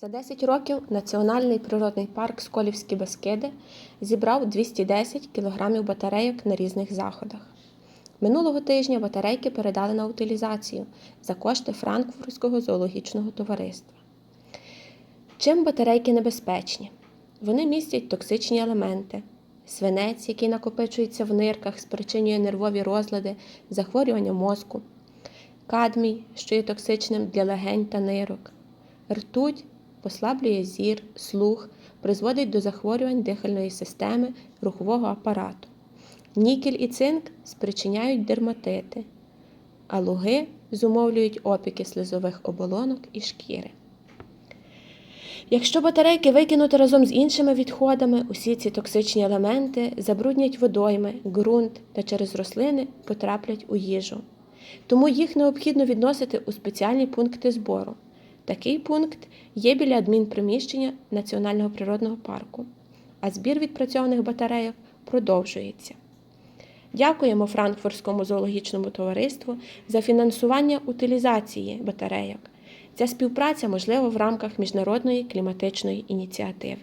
За 10 років Національний природний парк Сколівські Бескиди зібрав 210 кілограмів батарейок на різних заходах. Минулого тижня батарейки передали на утилізацію за кошти Франкфуртського зоологічного товариства. Чим батарейки небезпечні? Вони містять токсичні елементи, свинець, який накопичується в нирках, спричинює нервові розлади, захворювання мозку, кадмій, що є токсичним для легень та нирок, ртуть послаблює зір, слух, призводить до захворювань дихальної системи, рухового апарату. Нікель і цинк спричиняють дерматити, а луги зумовлюють опіки слизових оболонок і шкіри. Якщо батарейки викинути разом з іншими відходами, усі ці токсичні елементи забруднять водойми, ґрунт та через рослини потраплять у їжу. Тому їх необхідно відносити у спеціальні пункти збору. Такий пункт є біля адмінприміщення Національного природного парку, а збір відпрацьованих батарейок продовжується. Дякуємо Франкфуртському зоологічному товариству за фінансування утилізації батарейок. Ця співпраця можлива в рамках міжнародної кліматичної ініціативи.